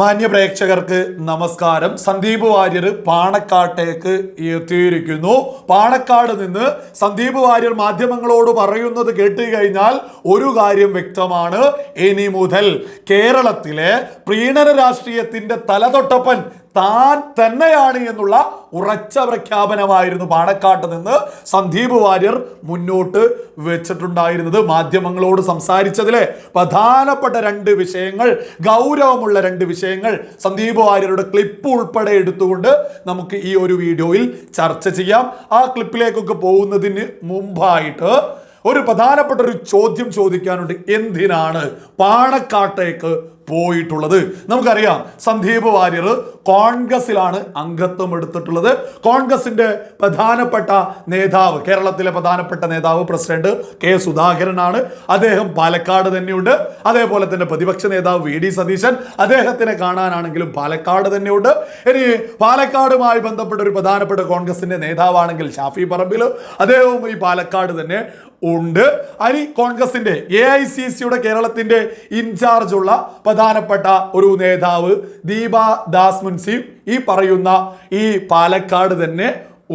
മാന്യ പ്രേക്ഷകർക്ക് നമസ്കാരം. സന്ദീപ് വാര്യർ പാണക്കാട്ടേക്ക് എത്തിയിരിക്കുന്നു. പാണക്കാട് നിന്ന് സന്ദീപ് വാര്യർ മാധ്യമങ്ങളോട് പറയുന്നത് കേട്ട് കഴിഞ്ഞാൽ ഒരു കാര്യം വ്യക്തമാണ്. ഇനി മുതൽ കേരളത്തിലെ പ്രീണന രാഷ്ട്രീയത്തിന്റെ തലതൊട്ടപ്പൻ താൻ തന്നെയാണ് എന്നുള്ള ഉറച്ച പ്രഖ്യാപനമായിരുന്നു പാണക്കാട്ട് നിന്ന് സന്ദീപ് വാര്യർ മുന്നോട്ട് വെച്ചിട്ടുണ്ടായിരുന്നത്. മാധ്യമങ്ങളോട് സംസാരിച്ചതിലെ പ്രധാനപ്പെട്ട രണ്ട് വിഷയങ്ങൾ ഗൗരവമുള്ള രണ്ട് വിഷയങ്ങൾ സന്ദീപ് വാര്യരുടെ ക്ലിപ്പ് ഉൾപ്പെടെ എടുത്തുകൊണ്ട് നമുക്ക് ഈ ഒരു വീഡിയോയിൽ ചർച്ച ചെയ്യാം. ആ ക്ലിപ്പിലേക്കൊക്കെ പോകുന്നതിന് മുമ്പായിട്ട് ഒരു പ്രധാനപ്പെട്ട ഒരു ചോദ്യം ചോദിക്കാനുണ്ട്. എന്തിനാണ് പാണക്കാട്ടേക്ക് പോയിട്ടുള്ളത്. നമുക്കറിയാം സന്ദീപ് വാര്യർ കോൺഗ്രസിലാണ് അംഗത്വം എടുത്തിട്ടുള്ളത്. കോൺഗ്രസിന്റെ പ്രധാനപ്പെട്ട നേതാവ് കേരളത്തിലെ പ്രധാനപ്പെട്ട നേതാവ് പ്രസിഡന്റ് കെ സുധാകരനാണ്. അദ്ദേഹം പാലക്കാട് തന്നെയുണ്ട്. അതേപോലെ തന്നെ പ്രതിപക്ഷ നേതാവ് വി ഡി സതീശൻ അദ്ദേഹത്തിനെ കാണാനാണെങ്കിലും പാലക്കാട് തന്നെയുണ്ട്. ഇനി പാലക്കാടുമായി ബന്ധപ്പെട്ട ഒരു പ്രധാനപ്പെട്ട കോൺഗ്രസിന്റെ നേതാവാണെങ്കിൽ ഷാഫി പറമ്പിൽ അദ്ദേഹവും ഈ പാലക്കാട് തന്നെ ഉണ്ട്. അരി കോൺഗ്രസിന്റെ എ ഐ സി സിയുടെ കേരളത്തിന്റെ ഇൻചാർജ് ഉള്ള പ്രധാനപ്പെട്ട ഒരു നേതാവ് ദീപ ദാസ് മുൻസി ഈ പറയുന്ന ഈ പാലക്കാട് തന്നെ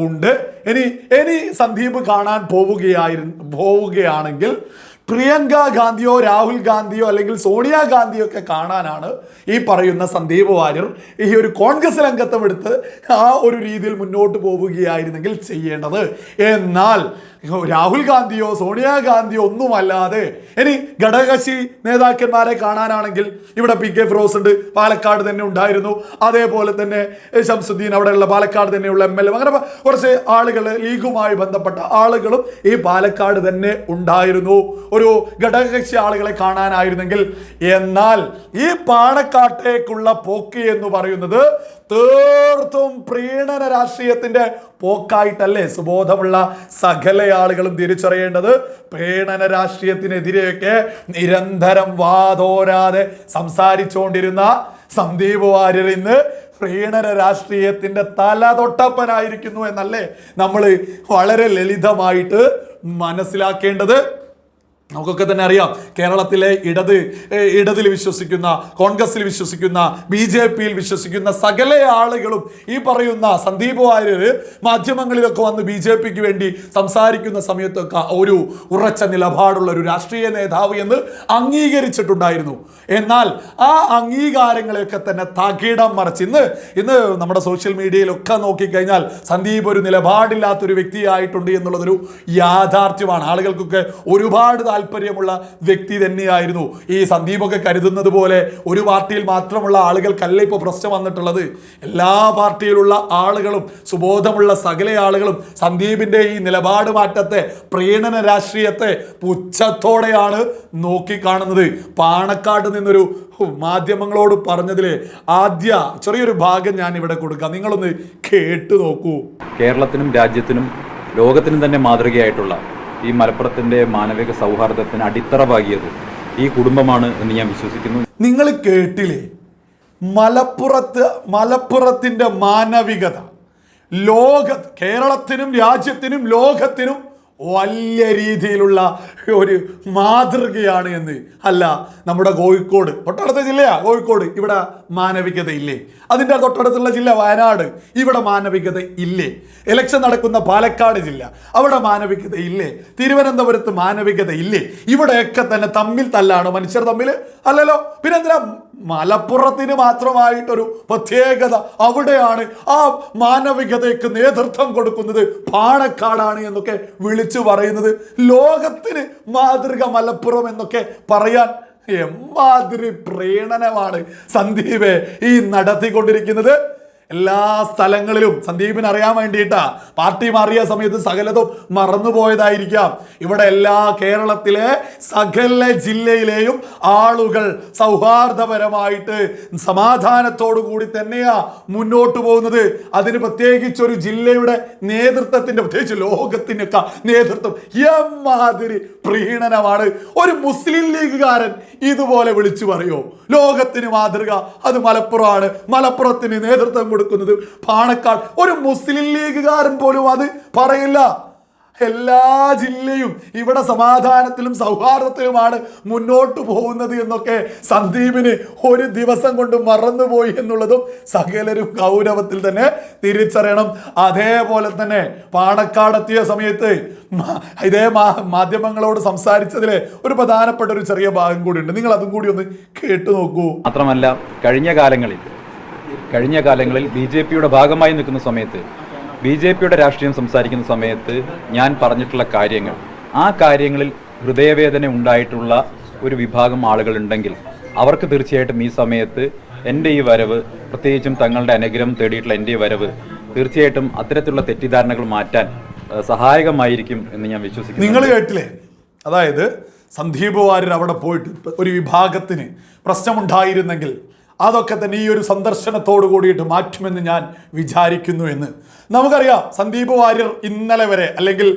ഉണ്ട്. ഇനി ഇനി സന്ദീപ് കാണാൻ പോവുകയായിരുന്നു പോവുകയാണെങ്കിൽ പ്രിയങ്ക ഗാന്ധിയോ രാഹുൽ ഗാന്ധിയോ അല്ലെങ്കിൽ സോണിയ ഗാന്ധിയോ ഒക്കെ കാണാനാണ് ഈ പറയുന്ന സന്ദീപ് വാര്യർ ഈ ഒരു കോൺഗ്രസ് രംഗത്വം എടുത്ത് ആ ഒരു രീതിയിൽ മുന്നോട്ട് പോവുകയായിരുന്നെങ്കിൽ ചെയ്യേണ്ടത്. എന്നാൽ രാഹുൽ ഗാന്ധിയോ സോണിയാഗാന്ധിയോ ഒന്നുമല്ലാതെ ഇനി ഘടകകക്ഷി നേതാക്കന്മാരെ കാണാനാണെങ്കിൽ ഇവിടെ പി കെ ഫിറോസ് ഉണ്ട് പാലക്കാട് തന്നെ ഉണ്ടായിരുന്നു. അതേപോലെ തന്നെ ഷംസുദ്ദീൻ അവിടെയുള്ള പാലക്കാട് തന്നെയുള്ള എം എൽ എ അങ്ങനെ കുറച്ച് ആളുകൾ ലീഗുമായി ബന്ധപ്പെട്ട ആളുകളും ഈ പാലക്കാട് തന്നെ ഉണ്ടായിരുന്നു. ഒരു ഘടകകക്ഷി ആളുകളെ കാണാനായിരുന്നെങ്കിൽ എന്നാൽ ഈ പാണക്കാട്ടേക്കുള്ള പോക്ക് എന്ന് പറയുന്നത് തീർത്തും പ്രീണന രാഷ്ട്രീയത്തിന്റെ പോക്കായിട്ടല്ലേ സുബോധമുള്ള സകല ആളുകളും തിരിച്ചറിയേണ്ടത്? പ്രീണന രാഷ്ട്രീയത്തിനെതിരെയൊക്കെ നിരന്തരം വാതോരാതെ സംസാരിച്ചുകൊണ്ടിരുന്ന സന്ദീപ് വാര്യർ ഇന്ന് പ്രീണന രാഷ്ട്രീയത്തിന്റെ തലതൊട്ടപ്പനായിരിക്കുന്നു എന്നല്ലേ നമ്മൾ വളരെ ലളിതമായിട്ട് മനസ്സിലാക്കേണ്ടത്. നമുക്കൊക്കെ തന്നെ അറിയാം കേരളത്തിലെ ഇടത് ഇടതിൽ വിശ്വസിക്കുന്ന കോൺഗ്രസിൽ വിശ്വസിക്കുന്ന ബി ജെ പിയിൽ വിശ്വസിക്കുന്ന സകല ആളുകളും ഈ പറയുന്ന സന്ദീപ് വാര്യർ മാധ്യമങ്ങളിലൊക്കെ വന്ന് ബി ജെ പിക്ക് വേണ്ടി സംസാരിക്കുന്ന സമയത്തൊക്കെ ഒരു ഉറച്ച നിലപാടുള്ള ഒരു രാഷ്ട്രീയ നേതാവ് എന്ന് അംഗീകരിച്ചിട്ടുണ്ടായിരുന്നു. എന്നാൽ ആ അംഗീകാരങ്ങളെയൊക്കെ തന്നെ തകിടം മറിച്ച് ഇന്ന് ഇന്ന് നമ്മുടെ സോഷ്യൽ മീഡിയയിലൊക്കെ നോക്കിക്കഴിഞ്ഞാൽ സന്ദീപ് ഒരു നിലപാടില്ലാത്തൊരു വ്യക്തിയായിട്ടുണ്ട് എന്നുള്ളതൊരു യാഥാർത്ഥ്യമാണ്. ആളുകൾക്കൊക്കെ ഒരുപാട് താല്പര്യമുള്ള വ്യക്തി തന്നെയായിരുന്നു. ഈ സന്ദീപൊക്കെ കരുതുന്നത് പോലെ ഒരു പാർട്ടിയിൽ മാത്രമുള്ള ആളുകൾക്കല്ല ഇപ്പോൾ പ്രശ്നം വന്നിട്ടുള്ളത്. എല്ലാ പാർട്ടിയിലുള്ള ആളുകളും സുബോധമുള്ള സകല ആളുകളും സന്ദീപിന്റെ ഈ നിലപാട് മാറ്റത്തെ പ്രീണന രാഷ്ട്രീയത്തെ പുച്ഛത്തോടെയാണ് നോക്കിക്കാണുന്നത്. പാണക്കാട് നിന്നൊരു മാധ്യമങ്ങളോട് പറഞ്ഞതിലെ ആദ്യ ചെറിയൊരു ഭാഗം ഞാൻ ഇവിടെ കൊടുക്കാം. നിങ്ങളൊന്ന് കേട്ടു നോക്കൂ. കേരളത്തിനും രാജ്യത്തിനും ലോകത്തിനും തന്നെ മാതൃകയായിട്ടുള്ള ഈ മലപ്പുറത്തിന്റെ മാനവിക സൗഹാർദ്ദത്തിന് അടിത്തറ പാകിയത് ഈ കുടുംബമാണ് എന്ന് ഞാൻ വിശ്വസിക്കുന്നു. നിങ്ങൾ കേട്ടില്ലേ? മലപ്പുറത്ത് മലപ്പുറത്തിന്റെ മാനവികത. ലോക കേരളത്തിനും രാജ്യത്തിനും ലോകത്തിനും വലിയ രീതിയിലുള്ള ഒരു മാതൃകയാണ് എന്ന്. അല്ല നമ്മുടെ കോഴിക്കോട്. തൊട്ടടുത്ത ജില്ലയാ കോഴിക്കോട്. ഇവിടെ മാനവികത ഇല്ലേ? അതിന്റെ തൊട്ടടുത്തുള്ള ജില്ല വയനാട്. ഇവിടെ മാനവികത ഇല്ലേ? ഇലക്ഷൻ നടക്കുന്ന പാലക്കാട് ജില്ല. അവിടെ മാനവികത ഇല്ലേ? തിരുവനന്തപുരത്ത് മാനവികത ഇല്ലേ? ഇവിടെയൊക്കെ തന്നെ തമ്മിൽ തല്ലാണ് മനുഷ്യർ തമ്മിൽ അല്ലല്ലോ? പിന്നെ എന്തിനാ മലപ്പുറത്തിന് മാത്രമായിട്ടൊരു പ്രത്യേകത അവിടെയാണ് ആ മാനവികതയ്ക്ക് നേതൃത്വം കൊടുക്കുന്നത്. പാണക്കാടാണ് എന്നൊക്കെ വിളിച്ചു പറയുന്നത്. ലോകത്തിന് മാതൃക മലപ്പുറം എന്നൊക്കെ പറയാൻ എമ്മാതിരി പ്രീണനമാണ് സന്ദീപെ ഈ നടത്തിക്കൊണ്ടിരിക്കുന്നത് എല്ലാ സ്ഥലങ്ങളിലും സന്ദീപിന് അറിയാൻ വേണ്ടിയിട്ടാ. പാർട്ടി മാറിയ സമയത്ത് സകലതും മറന്നുപോയതായിരിക്കാം. ഇവിടെ എല്ലാ കേരളത്തിലെ സകല ജില്ലയിലെയും ആളുകൾ സൗഹാർദ്ദപരമായിട്ട് സമാധാനത്തോടു കൂടി തന്നെയാ മുന്നോട്ട് പോകുന്നത്. അതിന് പ്രത്യേകിച്ച് ഒരു ജില്ലയുടെ നേതൃത്വത്തിന്റെ പ്രത്യേകിച്ച് ലോകത്തിനൊക്കെ നേതൃത്വം എമ്മാതിരി പ്രീണനമാണ്. ഒരു മുസ്ലിം ലീഗുകാരൻ ഇതുപോലെ വിളിച്ചു പറയോ? ലോകത്തിന് മാതൃക അത് മലപ്പുറമാണ്. മലപ്പുറത്തിന് നേതൃത്വം കൊടുക്കുന്നത്. പാണക്കാട്. ഒരു മുസ്ലിം ലീഗുകാരൻ പോലും അത് പറയില്ല. എല്ലാ ജില്ലയും ഇവിടെ സമാധാനത്തിലും സൗഹാർദ്ദത്തിലുമാണ് മുന്നോട്ട് പോകുന്നത് എന്നൊക്കെ സന്ദീപിന് ഒരു ദിവസം കൊണ്ട് മറന്നുപോയി എന്നുള്ളതും സകലരും ഗൗരവത്തിൽ തന്നെ തിരിച്ചറിയണം. അതേപോലെ തന്നെ പാണക്കാടെത്തിയ സമയത്ത് ഇതേ മാധ്യമങ്ങളോട് സംസാരിച്ചതിലെ ഒരു പ്രധാനപ്പെട്ട ഒരു ചെറിയ ഭാഗം കൂടി ഉണ്ട്. നിങ്ങൾ അതും കൂടി ഒന്ന് കേട്ടു നോക്കൂ. മാത്രമല്ല കഴിഞ്ഞ കാലങ്ങളിൽ കഴിഞ്ഞ കാലങ്ങളിൽ ബി ജെ പിയുടെ ഭാഗമായി നിൽക്കുന്ന സമയത്ത് ബി ജെ പിയുടെ രാഷ്ട്രീയം സംസാരിക്കുന്ന സമയത്ത് ഞാൻ പറഞ്ഞിട്ടുള്ള കാര്യങ്ങൾ. ആ കാര്യങ്ങളിൽ ഹൃദയവേദന ഉണ്ടായിട്ടുള്ള ഒരു വിഭാഗം ആളുകളുണ്ടെങ്കിൽ അവർക്ക് തീർച്ചയായിട്ടും ഈ സമയത്ത് എന്റെ ഈ വരവ് പ്രത്യേകിച്ചും തങ്ങളുടെ അനുഗ്രഹം തേടിയിട്ടുള്ള എന്റെ ഈ വരവ് തീർച്ചയായിട്ടും അത്തരത്തിലുള്ള തെറ്റിദ്ധാരണകൾ മാറ്റാൻ സഹായകമായിരിക്കും എന്ന് ഞാൻ വിശ്വസിക്കുന്നു. നിങ്ങൾ കേട്ടില്ലേ? അതായത് സന്ദീപ് വാര്യർ അവിടെ പോയിട്ട് ഒരു വിഭാഗത്തിന് പ്രശ്നമുണ്ടായിരുന്നെങ്കിൽ അതൊക്കെ തന്നെ ഈ ഒരു സന്ദർശനത്തോട് കൂടിയിട്ട് മാറ്റുമെന്ന് ഞാൻ വിചാരിക്കുന്നു എന്ന്. നമുക്കറിയാം സന്ദീപ് വാര്യർ ഇന്നലെ വരെ അല്ലെങ്കിൽ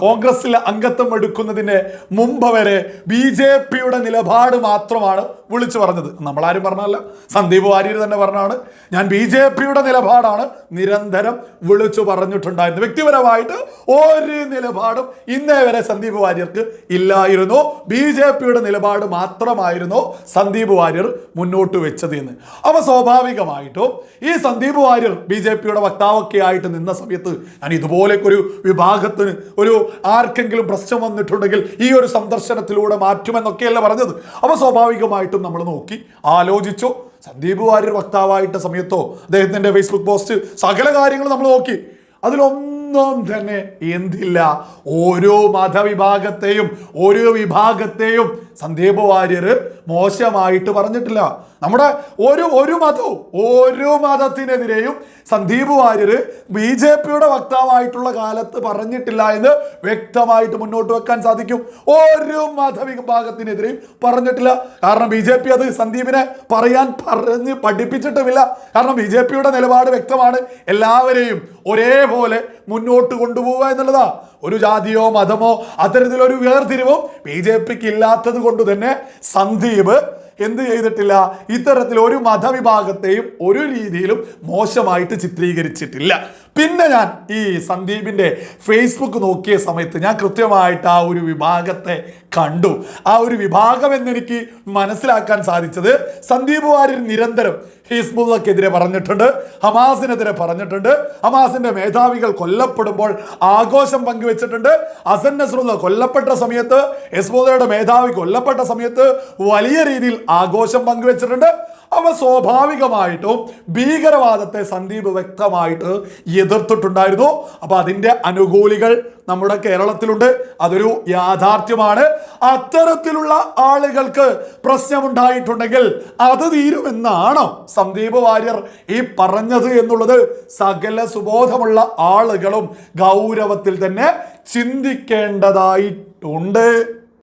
കോൺഗ്രസിൽ അംഗത്വം എടുക്കുന്നതിന് മുമ്പ് വരെ ബി ജെ പിയുടെ നിലപാട് മാത്രമാണ് വിളിച്ചു പറഞ്ഞത്. നമ്മളാരും പറഞ്ഞല്ല സന്ദീപ് വാര്യർ തന്നെ പറഞ്ഞാണ് ഞാൻ ബി ജെ പിയുടെ നിലപാടാണ് നിരന്തരം വിളിച്ചു പറഞ്ഞിട്ടുണ്ടായിരുന്നു വ്യക്തിപരമായിട്ട് ഒരു നിലപാടും ഇന്നേ വരെ സന്ദീപ് വാര്യർക്ക് ഇല്ലായിരുന്നു. ബി ജെ പിയുടെ നിലപാട് മാത്രമായിരുന്നു സന്ദീപ് വാര്യർ മുന്നോട്ട് വെച്ചത്. എന്ന്. അപ്പൊ സ്വാഭാവികമായിട്ടും ഈ സന്ദീപ് വാര്യർ ബി ജെ പിയുടെ വക്താവൊക്കെ ആയിട്ട് നിന്ന സമയത്ത് ഞാൻ ഇതുപോലൊക്കെ ഒരു വിഭാഗത്തിന് ഒരു ആർക്കെങ്കിലും പ്രശ്നം വന്നിട്ടുണ്ടെങ്കിൽ ഈ ഒരു സന്ദർശനത്തിലൂടെ മാറ്റുമെന്നൊക്കെയല്ല പറഞ്ഞത്. അപ്പൊ സ്വാഭാവികമായിട്ടും നമ്മൾ നോക്കി ആലോചിച്ചു സന്ദീപ് വാര്യർ വക്താവായിട്ട സമയത്തോ അദ്ദേഹത്തിന്റെ ഫേസ്ബുക്ക് പോസ്റ്റ് സകല കാര്യങ്ങളും നമ്മൾ നോക്കി. അതിലൊന്നും തന്നെ എന്തില്ല. ഓരോ മതവിഭാഗത്തെയും ഓരോ വിഭാഗത്തെയും സന്ദീപ് വാര്യർ മോശമായിട്ട് പറഞ്ഞിട്ടില്ല. നമ്മുടെ ഒരു ഒരു മതവും ഒരു മതത്തിനെതിരെയും സന്ദീപ് വാര്യർ ബി ജെ പിയുടെ വക്താവായിട്ടുള്ള കാലത്ത് പറഞ്ഞിട്ടില്ല എന്ന് വ്യക്തമായിട്ട് മുന്നോട്ട് വെക്കാൻ സാധിക്കും. ഒരു മതവിഭാഗത്തിനെതിരെയും പറഞ്ഞിട്ടില്ല. കാരണം ബി ജെ പി അത് സന്ദീപിനെ പറയാൻ പറഞ്ഞ് പഠിപ്പിച്ചിട്ടുമില്ല. കാരണം ബി ജെ പിയുടെ നിലപാട് വ്യക്തമാണ്. എല്ലാവരെയും ഒരേപോലെ മുന്നോട്ട് കൊണ്ടുപോവുക എന്നുള്ളതാ. ഒരു ജാതിയോ മതമോ അത്തരത്തിലൊരു വേർതിരിവും ബി ജെ പിക്ക് ഇല്ലാത്തത് കൊണ്ട് തന്നെ സന്ദീപ് എന്ത് ചെയ്തിട്ടില്ല? ഇത്തരത്തിൽ ഒരു മതവിഭാഗത്തെയും ഒരു രീതിയിലും മോശമായിട്ട് ചിത്രീകരിച്ചിട്ടില്ല. പിന്നെ ഞാൻ ഈ സന്ദീപിന്റെ ഫേസ്ബുക്ക് നോക്കിയ സമയത്ത് ഞാൻ കൃത്യമായിട്ട് ആ ഒരു വിഭാഗത്തെ കണ്ടു. ആ ഒരു വിഭാഗം എന്നെനിക്ക് മനസ്സിലാക്കാൻ സാധിച്ചത് സന്ദീപ് വാര്യർ നിരന്തരം ഹിസ്ബുള്ളക്കെതിരെ പറഞ്ഞിട്ടുണ്ട് ഹമാസിനെതിരെ പറഞ്ഞിട്ടുണ്ട് ഹമാസിന്റെ മേധാവികൾ കൊല്ലപ്പെടുമ്പോൾ ആഘോഷം പങ്കുവെച്ചിട്ടുണ്ട്. അസൻ നസ്രുള്ള കൊല്ലപ്പെട്ട സമയത്ത് ഹിസ്ബുള്ളയുടെ മേധാവി കൊല്ലപ്പെട്ട സമയത്ത് വലിയ രീതിയിൽ ആഘോഷം പങ്കുവെച്ചിട്ടുണ്ട്. അവ സ്വാഭാവികമായിട്ടും ഭീകരവാദത്തെ സന്ദീപ് വ്യക്തമായിട്ട് എതിർത്തിട്ടുണ്ടായിരുന്നു. അപ്പൊ അതിന്റെ അനുകൂലികൾ നമ്മുടെ കേരളത്തിലുണ്ട്. അതൊരു യാഥാർത്ഥ്യമാണ്. അത്തരത്തിലുള്ള ആളുകൾക്ക് പ്രശ്നമുണ്ടായിട്ടുണ്ടെങ്കിൽ അത് തീരുമെന്നാണോ സന്ദീപ് വാര്യർ ഈ പറഞ്ഞത് എന്നുള്ളത് സകല സുബോധമുള്ള ആളുകളും ഗൗരവത്തിൽ തന്നെ ചിന്തിക്കേണ്ടതായിട്ടുണ്ട്.